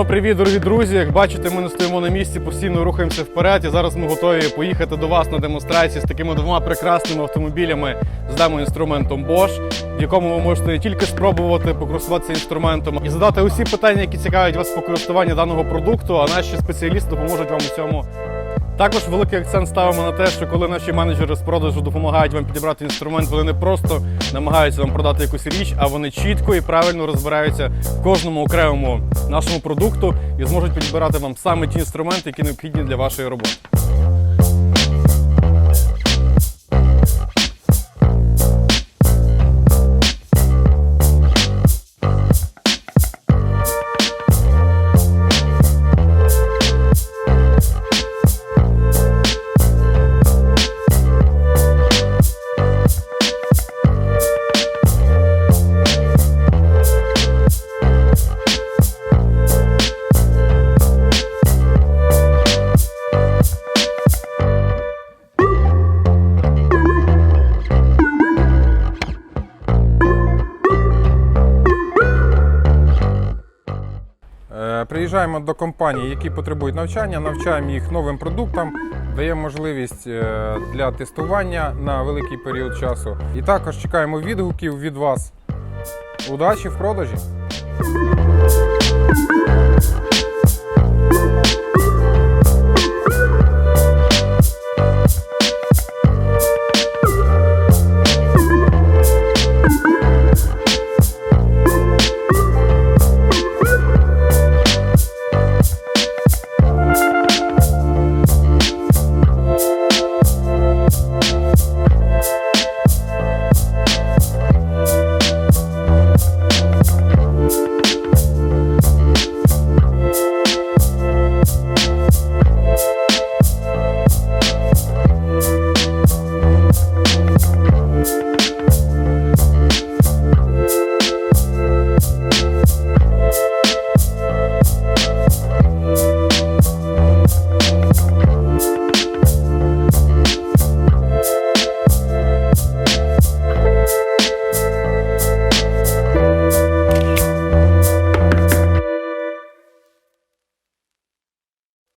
привіт, дорогі друзі! Як бачите, ми не стоїмо на місці, постійно рухаємося вперед. І зараз ми готові поїхати до вас на демонстрації з такими двома прекрасними автомобілями з демо-інструментом Bosch, в якому ви можете не тільки спробувати покористуватися інструментом і задати усі питання, які цікавлять вас по користуванні даного продукту, а наші спеціалісти допоможуть вам у цьому. Також великий акцент ставимо на те, що коли наші менеджери з продажу допомагають вам підібрати інструмент, вони не просто намагаються вам продати якусь річ, а вони чітко і правильно розбираються в кожному окремому нашому продукту і зможуть підбирати вам саме ті інструменти, які необхідні для вашої роботи. Приїжджаємо до компаній, які потребують навчання, навчаємо їх новим продуктам, даємо можливість е, для тестування на великий період часу. І також чекаємо відгуків від вас. Удачі в продажі!